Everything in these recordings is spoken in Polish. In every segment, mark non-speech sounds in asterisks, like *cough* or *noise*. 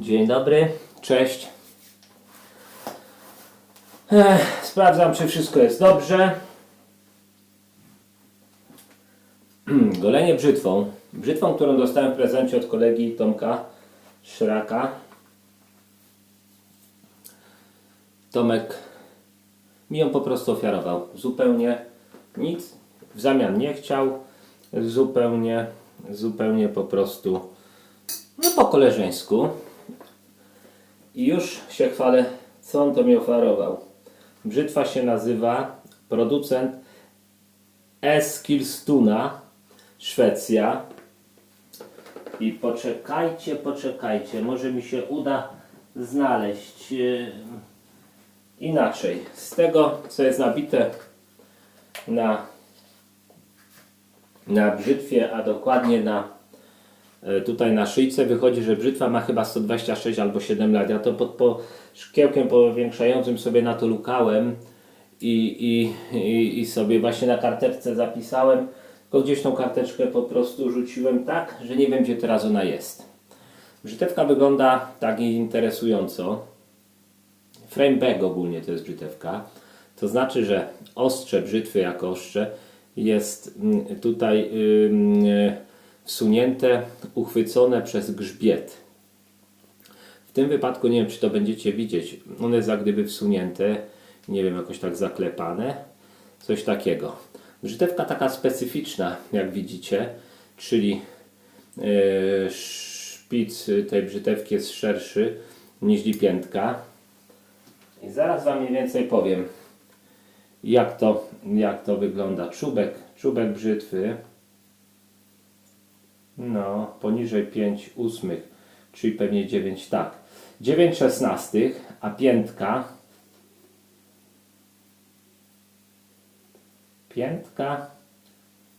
Dzień dobry, cześć. Ech, sprawdzam, czy wszystko jest dobrze. *clears throat* Golenie brzytwą. Brzytwą, którą dostałem w prezencie od kolegi Tomka Szraka. Tomek mi ją po prostu ofiarował. Zupełnie nic w zamian nie chciał. Zupełnie, zupełnie po prostu, no po koleżeńsku. I już się chwalę, co on to mi oferował. Brzytwa się nazywa producent Eskilstuna, Szwecja. I poczekajcie, poczekajcie, może mi się uda znaleźć e, inaczej. Z tego, co jest nabite na, na brzytwie, a dokładnie na tutaj na szyjce wychodzi, że brzytwa ma chyba 126 albo 7 lat. Ja to pod po szkiełkiem powiększającym sobie na to lukałem i, i, i, i sobie właśnie na karteczce zapisałem, tylko gdzieś tą karteczkę po prostu rzuciłem tak, że nie wiem gdzie teraz ona jest. Brzytewka wygląda tak interesująco. Frame back ogólnie to jest brzytewka. To znaczy, że ostrze brzytwy jako ostrze jest mm, tutaj e, wsunięte, uchwycone przez grzbiet. W tym wypadku nie wiem, czy to będziecie widzieć. One jest jak gdyby wsunięte, nie wiem, jakoś tak zaklepane. Coś takiego. Brzytewka taka specyficzna, jak widzicie, czyli e, szpic tej brzytewki jest szerszy niż piętka. I zaraz Wam mniej więcej powiem, jak to, jak to wygląda. Czubek, czubek brzytwy, no, poniżej 5 ósmych, czyli pewnie 9, tak. 9 szesnastych, a piętka, piętka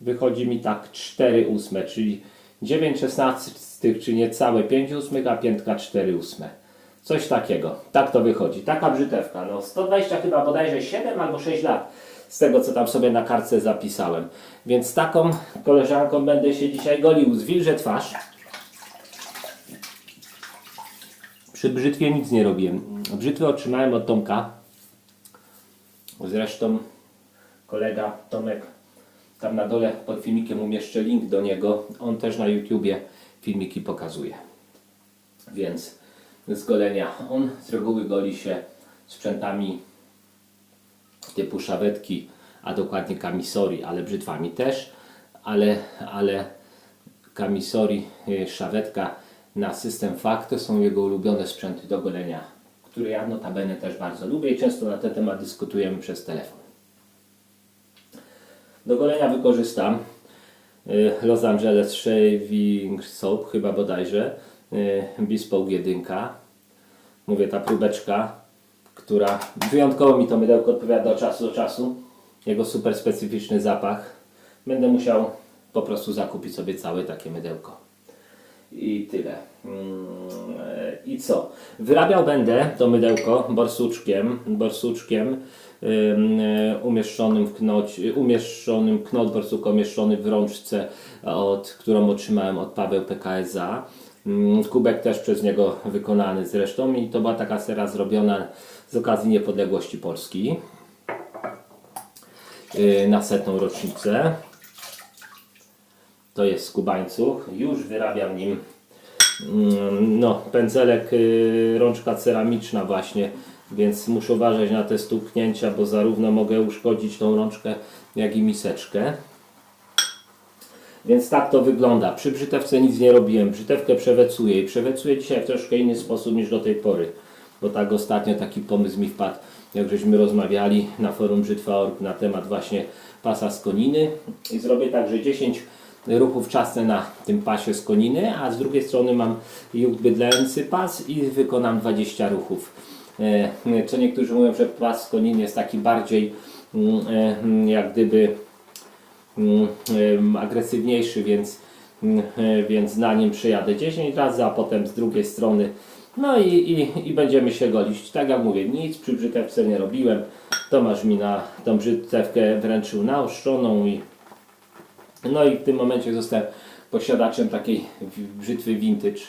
wychodzi mi tak 4 ósme, czyli 9 szesnastych, czyli niecałe 5 ósmych, a piętka 4 ósme. Coś takiego. Tak to wychodzi. Taka brzytewka. No 120 chyba bodajże 7 albo 6 lat z tego co tam sobie na kartce zapisałem. Więc taką koleżanką będę się dzisiaj golił. Zwilżę twarz. Przy brzytwie nic nie robiłem. Brzytwę otrzymałem od Tomka. Zresztą kolega Tomek tam na dole pod filmikiem umieszczę link do niego. On też na YouTubie filmiki pokazuje. Więc z golenia. On z reguły goli się sprzętami typu szawetki, a dokładnie kamisori, ale brzytwami też, ale, ale kamisori, y, szawetka na system FAK to są jego ulubione sprzęty do golenia, które ja notabene też bardzo lubię i często na ten temat dyskutujemy przez telefon. Do golenia wykorzystam y, Los Angeles Shaving Soap, chyba bodajże, y, Bespoke 1. Mówię, ta próbeczka, która wyjątkowo mi to mydełko odpowiada od czasu do czasu. Jego super specyficzny zapach. Będę musiał po prostu zakupić sobie całe takie mydełko. I tyle. Mm, I co? Wyrabiał będę to mydełko borsuczkiem, borsuczkiem ym, umieszczonym w knot, umieszczonym knot borsuk umieszczony w rączce, od, którą otrzymałem od Paweł PKSA. Mm, Kubek też przez niego wykonany zresztą i to była taka sera zrobiona z okazji niepodległości Polski yy, na setną rocznicę. To jest skubańcuch. Już wyrabiam nim mm, no, pędzelek, yy, rączka ceramiczna właśnie, więc muszę uważać na te stuknięcia, bo zarówno mogę uszkodzić tą rączkę, jak i miseczkę. Więc tak to wygląda. Przy brzytewce nic nie robiłem. Brzytewkę przewecuję i przewecuję dzisiaj w troszkę inny sposób niż do tej pory. Bo tak ostatnio taki pomysł mi wpadł, jak żeśmy rozmawiali na forum Brzytwa.org na temat właśnie pasa z koniny. I zrobię tak, że 10 ruchów czasne na tym pasie z koniny, a z drugiej strony mam jug bydlęcy pas i wykonam 20 ruchów. E, Co niektórzy mówią, że pas z koniny jest taki bardziej mm, e, jak gdyby mm, em, agresywniejszy, więc, mm, e, więc na nim przyjadę 10 razy, a potem z drugiej strony no i, i, i będziemy się golić. Tak jak mówię, nic przy brzytewce nie robiłem. Tomasz mi na tą brzytewkę wręczył naostrzoną i no i w tym momencie zostałem posiadaczem takiej brzytwy vintage.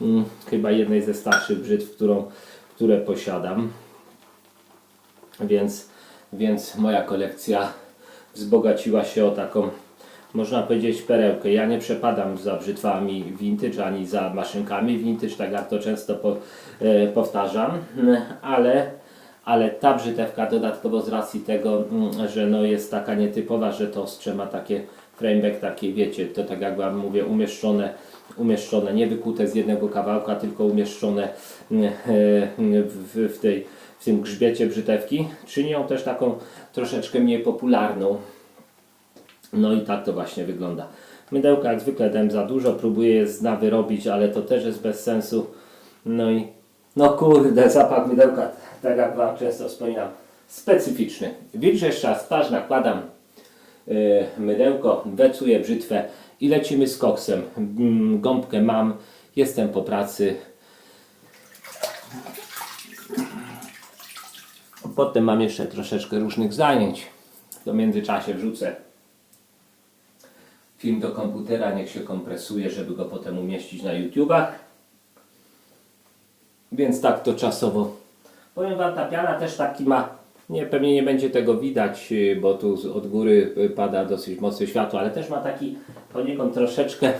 mm, chyba jednej ze starszych brzytw, którą, które posiadam. Więc, więc moja kolekcja wzbogaciła się o taką, można powiedzieć, perełkę. Ja nie przepadam za brzytwami vintage ani za maszynkami vintage, tak jak to często po, e, powtarzam, ale, ale ta brzytewka dodatkowo z racji tego, mm, że no jest taka nietypowa, że to ostrze ma takie frameback takie, wiecie, to tak jak wam mówię, umieszczone, umieszczone, nie wykute z jednego kawałka, tylko umieszczone mm, e, w, w, tej, w tym grzbiecie brzytewki, czyni ją też taką troszeczkę mniej popularną. No i tak to właśnie wygląda. Mydełka jak zwykle dałem za dużo, próbuję je zna wyrobić, ale to też jest bez sensu. No i no kurde, zapach mydełka, tak jak Wam często wspominam, specyficzny. Wilże jeszcze raz twarz nakładam yy, mydełko, wecuję brzytwę i lecimy z koksem. Mm, Gąbkę mam, jestem po pracy. Potem mam jeszcze troszeczkę różnych zajęć. W międzyczasie wrzucę film do komputera, niech się kompresuje, żeby go potem umieścić na YouTubach. Więc tak to czasowo. Powiem Wam, ta piana też taki ma, nie, pewnie nie będzie tego widać, y, bo tu od góry y, pada dosyć mocne światło, ale też ma taki poniekąd troszeczkę,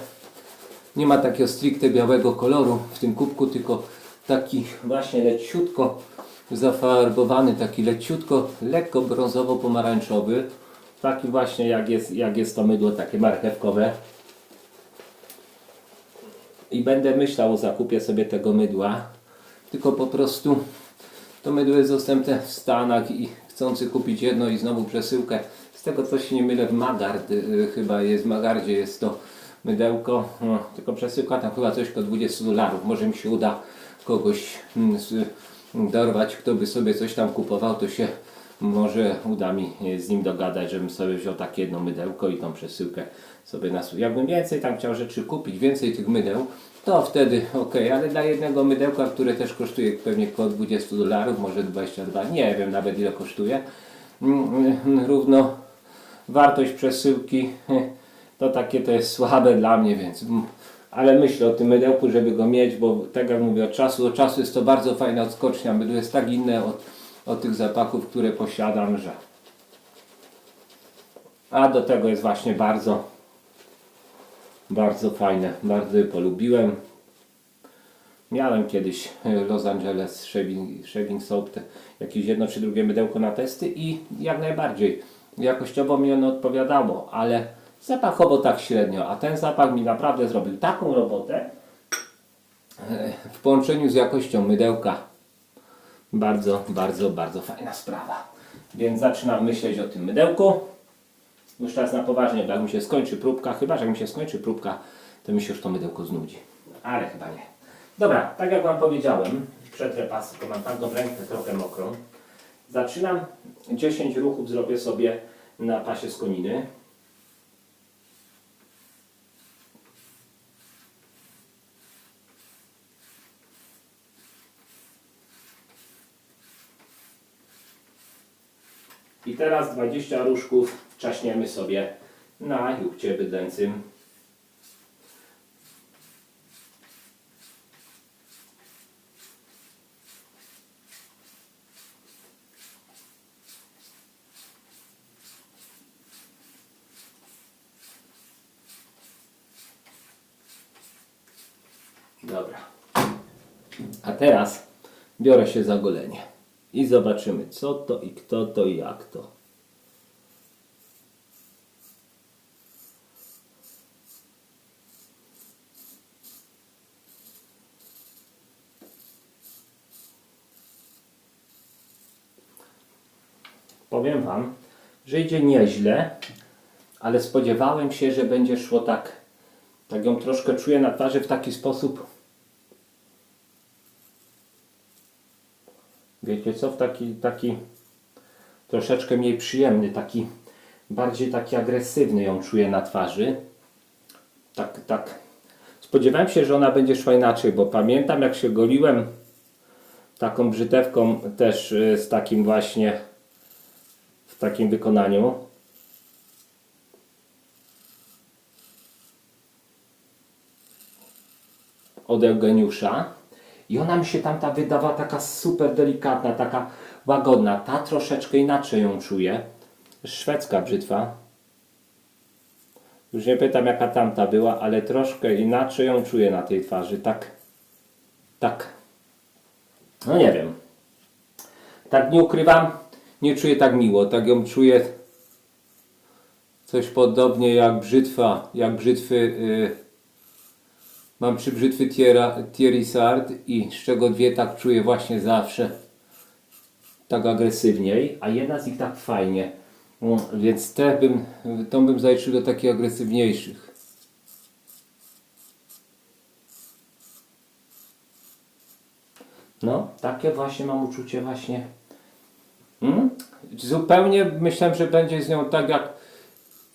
nie ma takiego stricte białego koloru w tym kubku, tylko taki właśnie leciutko zafarbowany, taki leciutko, lekko brązowo-pomarańczowy. Taki właśnie jak jest, jak jest to mydło takie marchewkowe. I będę myślał o zakupie sobie tego mydła. Tylko po prostu to mydło jest dostępne w Stanach i chcący kupić jedno i znowu przesyłkę. Z tego co się nie mylę w Magard y, chyba jest, w Magardzie jest to mydełko. No, tylko przesyłka tam chyba coś około 20 dolarów. Może mi się uda kogoś mm, dorwać, kto by sobie coś tam kupował, to się może uda mi e, z nim dogadać, żebym sobie wziął takie jedno mydełko i tą przesyłkę sobie na Jakbym więcej tam chciał rzeczy kupić, więcej tych mydeł, to wtedy ok, ale dla jednego mydełka, które też kosztuje pewnie około 20 dolarów, może 22, nie wiem nawet ile kosztuje, mm, mm, równo wartość przesyłki *laughs* to takie to jest słabe dla mnie, więc mm, ale myślę o tym mydełku, żeby go mieć, bo tak jak mówię, od czasu do czasu jest to bardzo fajna odskocznia. Mydło jest tak inne od, od tych zapachów, które posiadam, że a do tego jest właśnie bardzo bardzo fajne, bardzo je polubiłem. Miałem kiedyś e, Los Angeles Shaving, shaving Soap, te, jakieś jedno czy drugie mydełko na testy i jak najbardziej jakościowo mi ono odpowiadało, ale zapachowo tak średnio, a ten zapach mi naprawdę zrobił taką robotę e, w połączeniu z jakością mydełka. Bardzo, bardzo, bardzo fajna sprawa. Więc zaczynam myśleć o tym mydełku. Już teraz na poważnie, bo jak mi się skończy próbka, chyba że jak mi się skończy próbka, to mi się już to mydełko znudzi. Ale chyba nie. Dobra, tak jak Wam powiedziałem, przetrę pas, tylko mam taką rękę trochę mokrą. Zaczynam, 10 ruchów zrobię sobie na pasie z koniny. Teraz 20 różków czaśniemy sobie na jukcie bydlęcym. Dobra. A teraz biorę się za golenie. I zobaczymy co to i kto to i jak to. Powiem Wam, że idzie nieźle, ale spodziewałem się, że będzie szło tak, tak ją troszkę czuję na twarzy w taki sposób, wiecie co, w taki, taki troszeczkę mniej przyjemny, taki bardziej taki agresywny ją czuję na twarzy. Tak, tak. Spodziewałem się, że ona będzie szła inaczej, bo pamiętam jak się goliłem taką brzytewką też y, z takim właśnie w takim wykonaniu. od Eugeniusza i ona mi się tamta wydawała taka super delikatna, taka łagodna. Ta troszeczkę inaczej ją czuję. Szwedzka brzytwa. Już nie pytam jaka tamta była, ale troszkę inaczej ją czuję na tej twarzy. Tak, tak. No nie wiem. Tak nie ukrywam, nie czuję tak miło. Tak ją czuję coś podobnie jak brzytwa, jak brzytwy. Yy, mam trzy brzytwy Thierry, Sard i z czego dwie tak czuję właśnie zawsze tak agresywniej, a jedna z nich tak fajnie. No, więc te bym, tą bym zaliczył do takich agresywniejszych. No, takie właśnie mam uczucie właśnie. Hmm? Zupełnie myślałem, że będzie z nią tak jak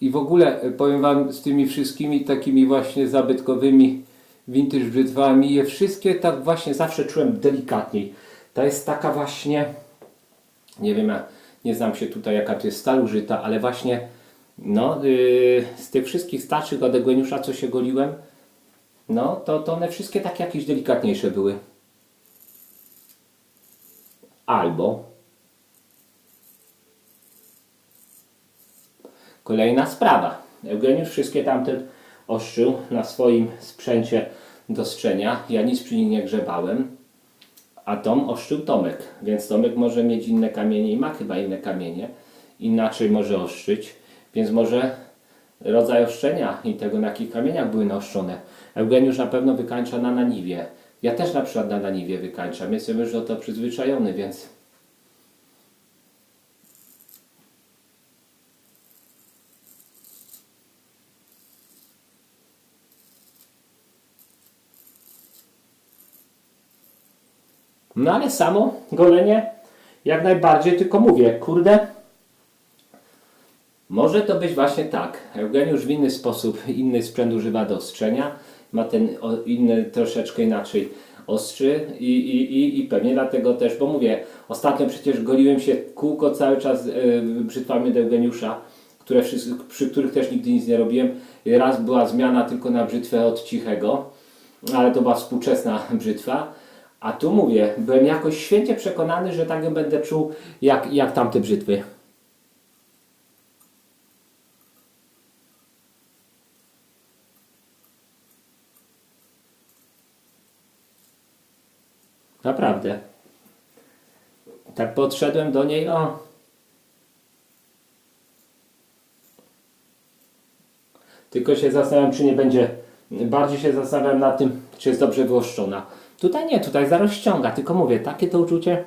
i w ogóle e, powiem Wam z tymi wszystkimi takimi właśnie zabytkowymi vintage brzytwami, je wszystkie tak właśnie zawsze czułem delikatniej. Ta jest taka właśnie, nie wiem, nie znam się tutaj jaka to jest stal użyta, ale właśnie no, yy, z tych wszystkich starszych od Eugeniusza, co się goliłem, no to, to one wszystkie takie jakieś delikatniejsze były. Albo kolejna sprawa. Eugeniusz wszystkie tamte ostrzył na swoim sprzęcie do strzenia. Ja nic przy nim nie grzebałem. A Tom oszczył Tomek, więc Tomek może mieć inne kamienie i ma chyba inne kamienie. Inaczej może oszczyć, więc może rodzaj oszczenia i tego na jakich kamieniach były naoszczone. Eugeniusz na pewno wykańcza na naniwie. Ja też na przykład na naniwie wykańczam. Jestem już do to przyzwyczajony, więc No ale samo golenie jak najbardziej, tylko mówię, kurde, może to być właśnie tak. Eugeniusz w inny sposób, inny sprzęt używa do ostrzenia, ma ten inny troszeczkę inaczej ostrzy i, i, i, i pewnie dlatego też, bo mówię, ostatnio przecież goliłem się kółko cały czas yy, brzytwami do Eugeniusza, które, przy których też nigdy nic nie robiłem. Raz była zmiana tylko na brzytwę od cichego, ale to była współczesna brzytwa a tu mówię, byłem jakoś święcie przekonany, że tak będę czuł jak, jak tamte brzytwy. Naprawdę. Tak podszedłem do niej, o. Tylko się zastanawiam, czy nie będzie. Bardziej się zastanawiam nad tym, czy jest dobrze wyoszczona. Tutaj nie, tutaj zaraz ściąga, tylko mówię, takie to uczucie.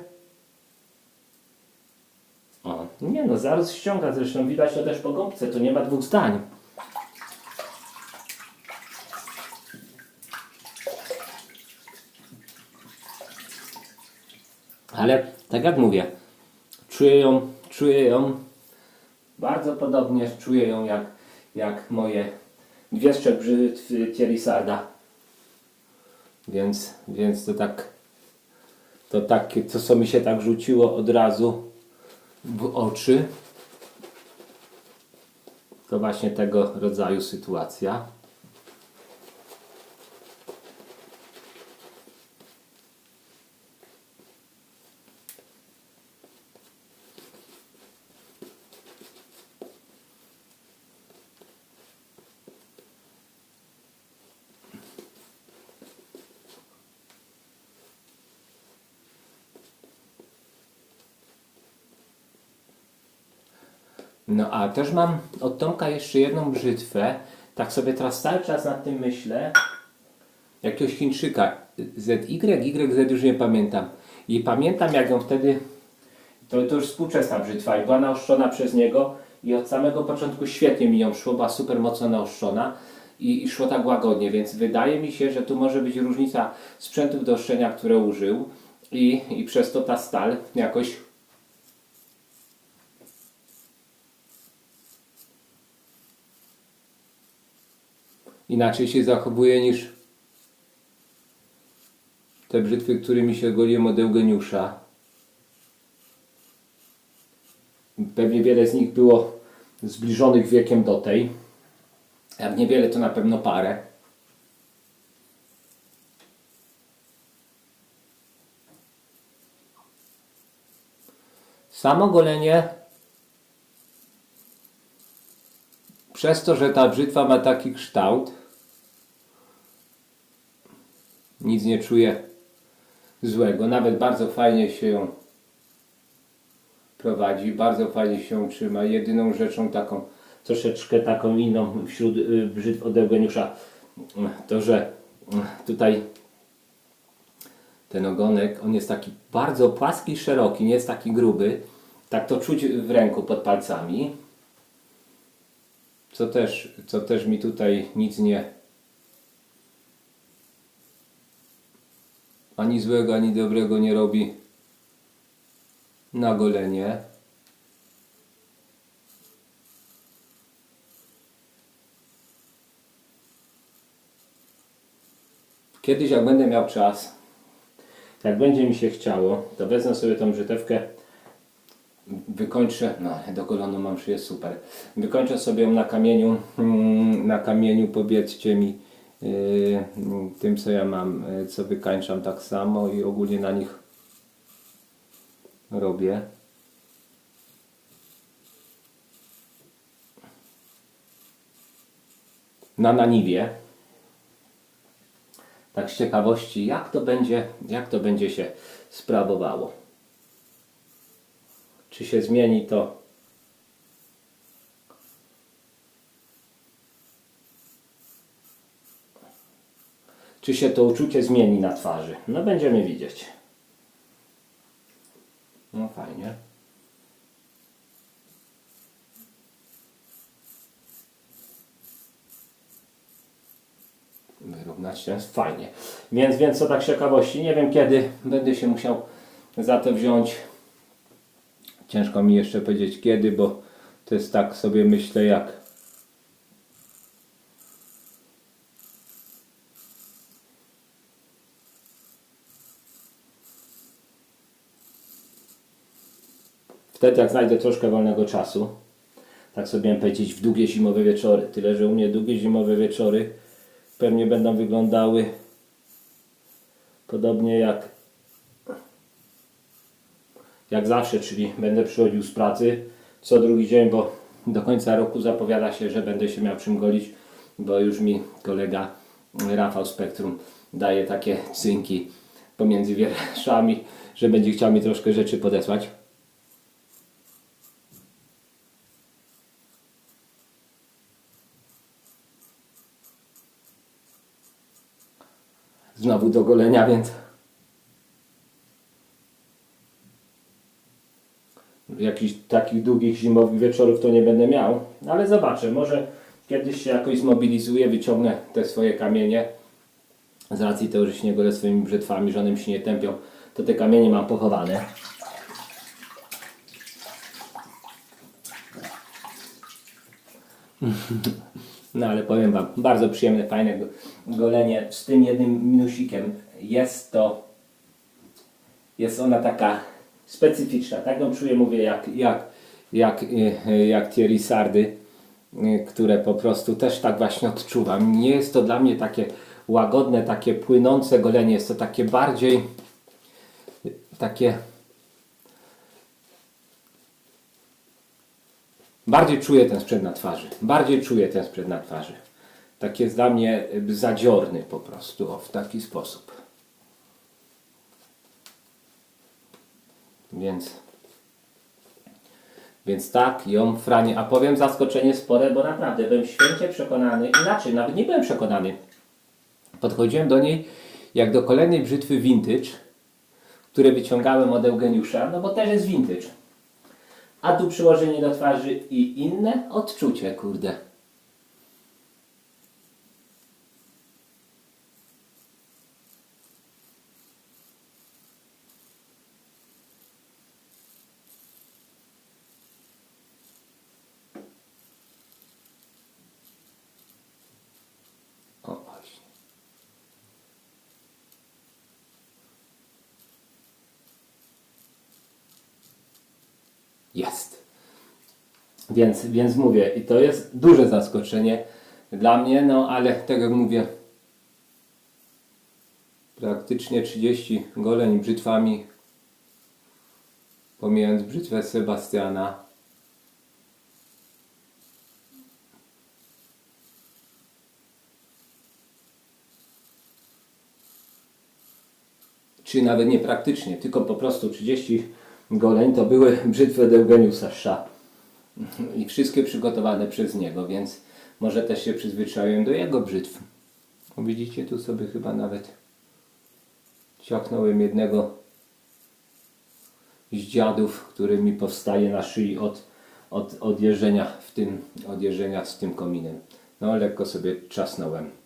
O, nie no, zaraz ściąga, zresztą widać to też po gąbce, to nie ma dwóch zdań. Ale tak jak mówię, czuję ją, czuję ją bardzo podobnie, czuję ją jak, jak moje dwie szczebrzy Thierry Sarda. Więc, więc to tak, to takie, to co mi się tak rzuciło od razu w oczy, to właśnie tego rodzaju sytuacja. No a też mam od Tomka jeszcze jedną brzytwę. Tak sobie teraz cały czas nad tym myślę. Jakiegoś Chińczyka. ZY, YZ już nie pamiętam. I pamiętam jak ją wtedy, to, to już współczesna brzytwa i była naoszczona przez niego i od samego początku świetnie mi ją szło, była super mocno naoszczona i, i szło tak łagodnie, więc wydaje mi się, że tu może być różnica sprzętów do oszczenia, które użył i, i przez to ta stal jakoś inaczej się zachowuje niż te brzytwy, którymi się goliłem od Eugeniusza. Pewnie wiele z nich było zbliżonych wiekiem do tej. Jak niewiele, to na pewno parę. Samo golenie przez to, że ta brzytwa ma taki kształt, nic nie czuję złego. Nawet bardzo fajnie się ją prowadzi, bardzo fajnie się ją trzyma. Jedyną rzeczą taką, troszeczkę taką inną wśród y, brzytw od Eugeniusza, to że y, tutaj ten ogonek, on jest taki bardzo płaski szeroki, nie jest taki gruby. Tak to czuć w ręku pod palcami. Co też, co też mi tutaj nic nie ani złego, ani dobrego nie robi na golenie. Kiedyś jak będę miał czas, jak będzie mi się chciało, to wezmę sobie tą brzytewkę, wykończę, no do golonu mam szyję, super. Wykończę sobie ją na kamieniu, mm, na kamieniu powiedzcie mi tym co ja mam, yy, co wykańczam tak samo i ogólnie na nich robię. Na naniwie. Tak z ciekawości, jak to będzie, jak to będzie się sprawowało. Czy się zmieni to czy się to uczucie zmieni na twarzy. No będziemy widzieć. No fajnie. Wyrównać ten fajnie. Więc, więc co tak ciekawości, nie wiem kiedy będę się musiał za to wziąć. Ciężko mi jeszcze powiedzieć kiedy, bo to jest tak sobie myślę jak Wtedy jak znajdę troszkę wolnego czasu, tak sobie powiedzieć, w długie zimowe wieczory. Tyle, że u mnie długie zimowe wieczory pewnie będą wyglądały podobnie jak jak zawsze, czyli będę przychodził z pracy co drugi dzień, bo do końca roku zapowiada się, że będę się miał czym golić, bo już mi kolega Rafał Spektrum daje takie cynki pomiędzy wierszami, że będzie chciał mi troszkę rzeczy podesłać. Znowu do golenia, więc jakichś takich długich zimowych wieczorów to nie będę miał, ale zobaczę, może kiedyś się jakoś zmobilizuję, wyciągnę te swoje kamienie z racji tego, że się nie golę swoimi brzytwami, żonym się nie tępią, to te kamienie mam pochowane. *laughs* No ale powiem Wam, bardzo przyjemne, fajne golenie z tym jednym minusikiem. Jest to, jest ona taka specyficzna. Tak ją czuję, mówię, jak, jak, jak, y, jak tie risardy, y, które po prostu też tak właśnie odczuwam. Nie jest to dla mnie takie łagodne, takie płynące golenie. Jest to takie bardziej takie Bardziej czuję ten sprzęt na twarzy. Bardziej czuję ten sprzęt na twarzy. Tak jest dla mnie y, zadziorny po prostu, o, w taki sposób. Więc, więc tak, ją franie. A powiem zaskoczenie spore, bo naprawdę byłem święcie przekonany, inaczej, nawet nie byłem przekonany. Podchodziłem do niej jak do kolejnej brzytwy vintage, które wyciągałem od Eugeniusza, no bo też jest vintage. A tu przyłożenie do twarzy i inne odczucie, kurde. O, właśnie. Jest. Więc, więc mówię, i to jest duże zaskoczenie dla mnie, no ale tak jak mówię, praktycznie 30 goleń brzytwami Pomijając brzytwę Sebastiana. Czy nawet nie praktycznie, tylko po prostu 30 goleń to były brzytwy od Eugeniusa Sza. I wszystkie przygotowane przez niego, więc może też się przyzwyczaiłem do jego brzytw. Widzicie, tu sobie chyba nawet ciachnąłem jednego z dziadów, który mi powstaje na szyi od, od, od, w tym, od z tym kominem. No, lekko sobie trzasnąłem.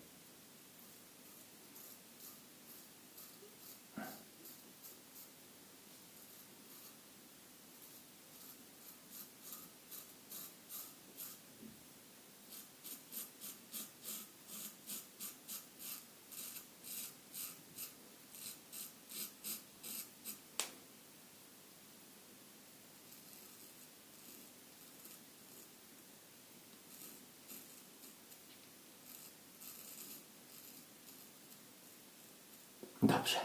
Dobrze.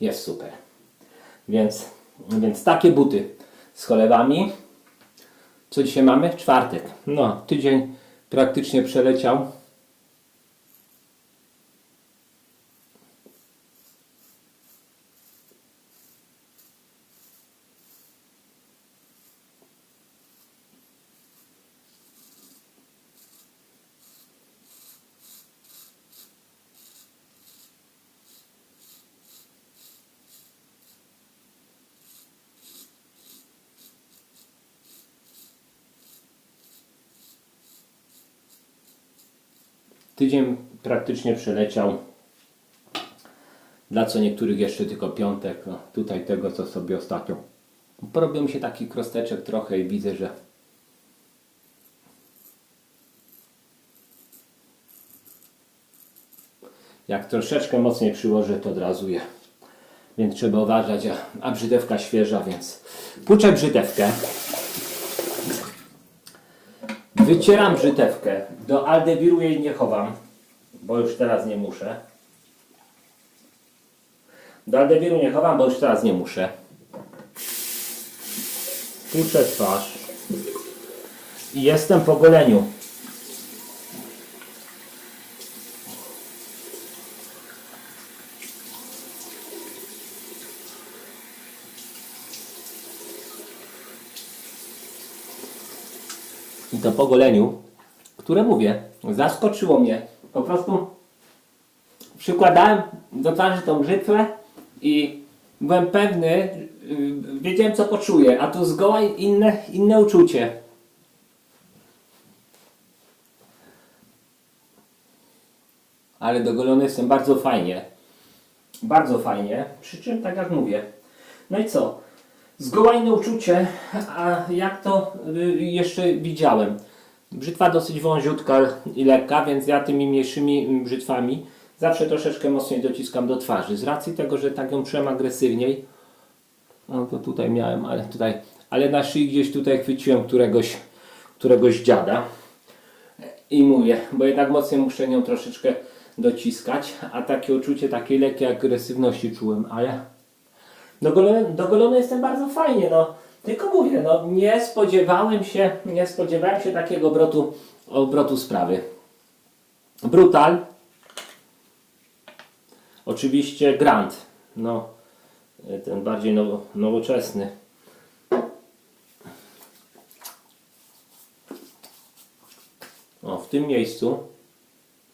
Jest super. Więc, więc takie buty z cholewami. Co dzisiaj mamy? Czwartek. No, tydzień praktycznie przeleciał. Tydzień praktycznie przeleciał. Dla co niektórych jeszcze tylko piątek. No, tutaj tego, co sobie ostatnio. Porobił mi się taki krosteczek trochę i widzę, że jak troszeczkę mocniej przyłożę, to od razu je. Więc trzeba uważać, a, a brzytewka świeża, więc puczę brzytewkę. Wycieram brzytewkę. Do aldewiru jej nie chowam, bo już teraz nie muszę. Do aldewiru nie chowam, bo już teraz nie muszę. Puczę twarz. I jestem po goleniu. I to po goleniu, które mówię, zaskoczyło mnie. Po prostu przykładałem do twarzy tą brzytwę i byłem pewny, yy, wiedziałem co poczuję, a tu zgoła inne, inne uczucie. Ale dogolony jestem bardzo fajnie. Bardzo fajnie. Przy czym tak jak mówię. No i co? Zgoła inne uczucie, a jak to y, jeszcze widziałem. Brzytwa dosyć wąziutka i lekka, więc ja tymi mniejszymi brzytwami zawsze troszeczkę mocniej dociskam do twarzy. Z racji tego, że tak ją czułem agresywniej, no to tutaj miałem, ale tutaj, ale na szyi gdzieś tutaj chwyciłem któregoś, któregoś dziada i mówię, bo jednak mocniej muszę nią troszeczkę dociskać, a takie uczucie takiej lekkiej agresywności czułem, ale Dogolony, dogolony jestem bardzo fajnie, no. Tylko mówię, no nie spodziewałem się, nie spodziewałem się takiego obrotu, obrotu sprawy. Brutal. Oczywiście Grand. No, ten bardziej now, nowoczesny. O, w tym miejscu,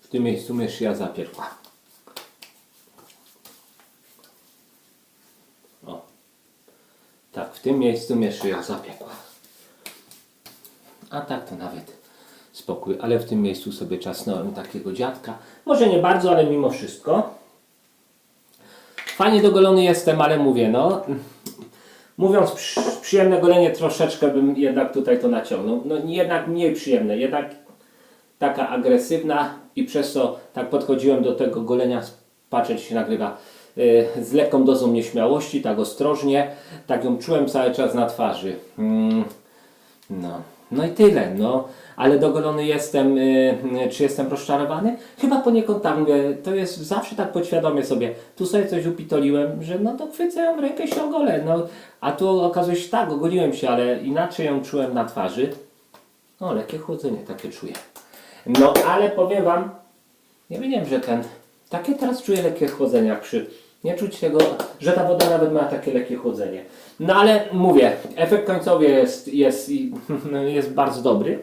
w tym miejscu mnie szyja zapiekła. Tak, w tym miejscu mnie szyja zapiekła. A tak to nawet spokój, ale w tym miejscu sobie czasnąłem takiego dziadka. Może nie bardzo, ale mimo wszystko. Fajnie dogolony jestem, ale mówię, no... Mówiąc przy, przyjemne golenie, troszeczkę bym jednak tutaj to naciągnął. No jednak mniej przyjemne, jednak taka agresywna i przez to tak podchodziłem do tego golenia, patrzeć się nagrywa z lekką dozą nieśmiałości, tak ostrożnie, tak ją czułem cały czas na twarzy. Mm, no, No i tyle, no. Ale dogolony jestem, y, y, czy jestem rozczarowany? Chyba poniekąd tak, to jest zawsze tak podświadomie sobie. Tu sobie coś upitoliłem, że no to chwycę rękę i się ogolę, no. A tu okazuje się tak, ogoliłem się, ale inaczej ją czułem na twarzy. No, lekkie chłodzenie takie czuję. No, ale powiem Wam, nie wiedziałem, że ten, takie teraz czuję lekkie chłodzenie, jak przy, nie czuć tego, że ta woda nawet ma takie lekkie chłodzenie. No ale mówię, efekt końcowy jest, jest, i- *laughs* jest bardzo dobry,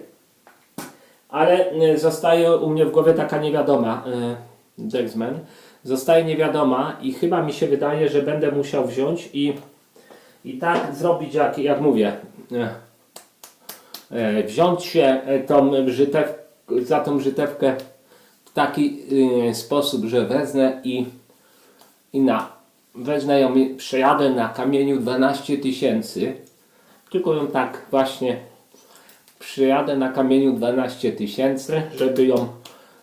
ale y, zostaje u mnie w głowie taka niewiadoma, y, Dexman, zostaje niewiadoma i chyba mi się wydaje, że będę musiał wziąć i, i tak zrobić, jak, jak mówię, e, wziąć się e, tą brzytew, za tą brzytewkę w taki sposób, że wezmę i, i na, wezmę ją przejadę na kamieniu 12 tysięcy, tylko ją tak właśnie przyjadę na kamieniu 12 tysięcy, żeby ją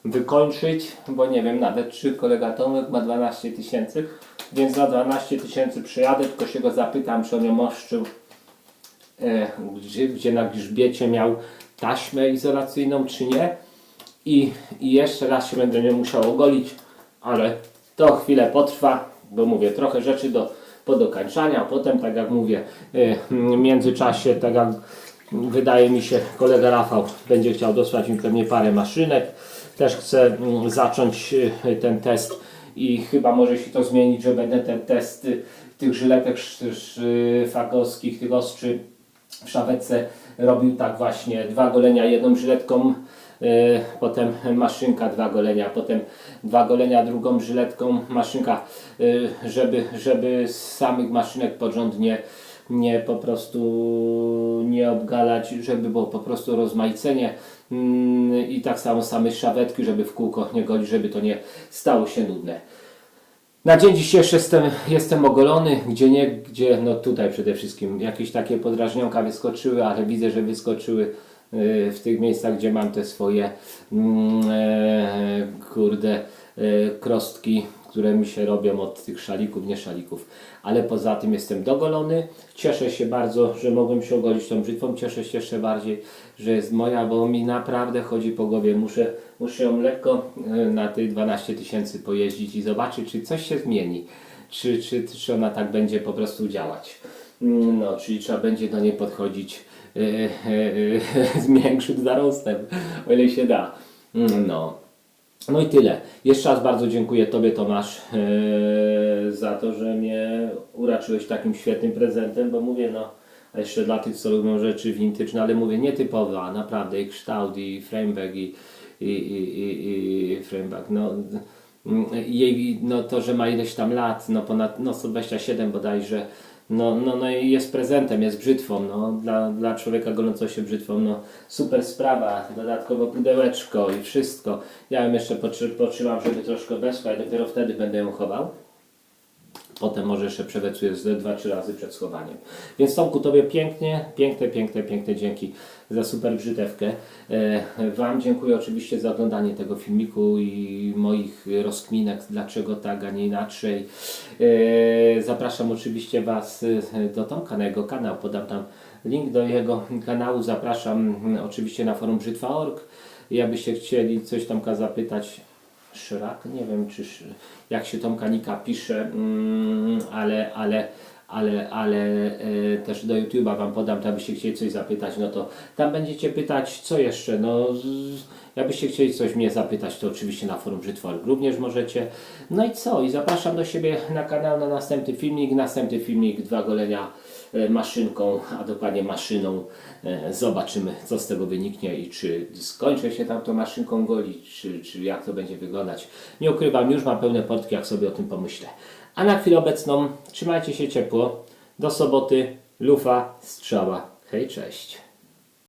wykończyć, bo nie wiem nawet czy kolega Tomek ma 12 tysięcy, więc za 12 tysięcy przyjadę, tylko się go zapytam, czy on ją oszczył e, gdzie, gdzie na grzbiecie miał taśmę izolacyjną, czy nie. I, I jeszcze raz się będę nie musiał ogolić, ale to chwilę potrwa, bo mówię, trochę rzeczy do podokańczania. Potem, tak jak mówię, e, w międzyczasie, tak jak wydaje mi się, kolega Rafał będzie chciał dosłać mi pewnie parę maszynek. Też chcę mm, zacząć e, ten test i chyba może się to zmienić, że będę ten test y, tych żyletek sz- fagowskich, tych ostrzy w szawetce robił tak właśnie dwa golenia jedną żyletką, y, potem maszynka dwa golenia, potem dwa golenia drugą żyletką, maszynka, y, żeby, żeby z samych maszynek porządnie nie po prostu nie obgalać, żeby było po prostu rozmaicenie mm, i tak samo same szawetki, żeby w kółko nie golić, żeby to nie stało się nudne. Na dzień dzisiejszy jestem, jestem ogolony, gdzie nie, gdzie, no tutaj przede wszystkim jakieś takie podrażnionka wyskoczyły, ale widzę, że wyskoczyły w tych miejscach, gdzie mam te swoje mm, e, kurde e, krostki, które mi się robią od tych szalików, nie szalików. Ale poza tym jestem dogolony. Cieszę się bardzo, że mogłem się ogolić tą brzytwą. Cieszę się jeszcze bardziej, że jest moja, bo mi naprawdę chodzi po głowie. Muszę, muszę ją lekko e, na tych 12 tysięcy pojeździć i zobaczyć, czy coś się zmieni. Czy, czy, czy ona tak będzie po prostu działać. No, czyli trzeba będzie do niej podchodzić e, e, e, *laughs* z większym zarostem, o ile się da. Mm, No. No i tyle. Jeszcze raz bardzo dziękuję Tobie, Tomasz, e, za to, że mnie uraczyłeś takim świetnym prezentem, bo mówię, no, a jeszcze dla tych, co lubią rzeczy vintage, no ale mówię, nietypowe, a naprawdę i kształt, i frameback, i, i, i, i, frameback, no, mm, jej, no to, że ma ileś tam lat, no ponad, no 127 bodajże, no, no, no i jest prezentem, jest brzytwą, no, dla, dla człowieka golącego się brzytwą, no, super sprawa, dodatkowo pudełeczko i wszystko. Ja ją jeszcze potrzy, potrzymam, żeby troszkę weszła i dopiero wtedy będę ją chował. Potem może jeszcze przewecuję z dwa, trzy razy przed schowaniem. Więc Tomku, Tobie pięknie, piękne, piękne, piękne dzięki za super brzytewkę. E, Wam dziękuję oczywiście za oglądanie tego filmiku i moich rozkminek, dlaczego tak, a nie inaczej. E, Zapraszam oczywiście Was e, do Tomka na jego kanał, podam tam link do jego kanału. Zapraszam mm, oczywiście na forum brzytwa.org. Jakbyście chcieli coś Tomka zapytać, Szrak, nie wiem czy jak się tą kanika pisze, mm, ale, ale, ale, ale e, też do YouTube'a Wam podam, tam byście chcieli coś zapytać, no to tam będziecie pytać, co jeszcze, no jakbyście chcieli coś mnie zapytać, to oczywiście na forum Brzytwor również możecie. No i co, i zapraszam do siebie na kanał na następny filmik, następny filmik, dwa golenia maszynką, a dokładnie maszyną. E, Zobaczymy, co z tego wyniknie i czy skończę się tam tą maszynką golić, czy, czy jak to będzie wyglądać. Nie ukrywam, już mam pełne portki, jak sobie o tym pomyślę. A na chwilę obecną trzymajcie się ciepło. Do soboty, lufa, strzała. Hej, cześć.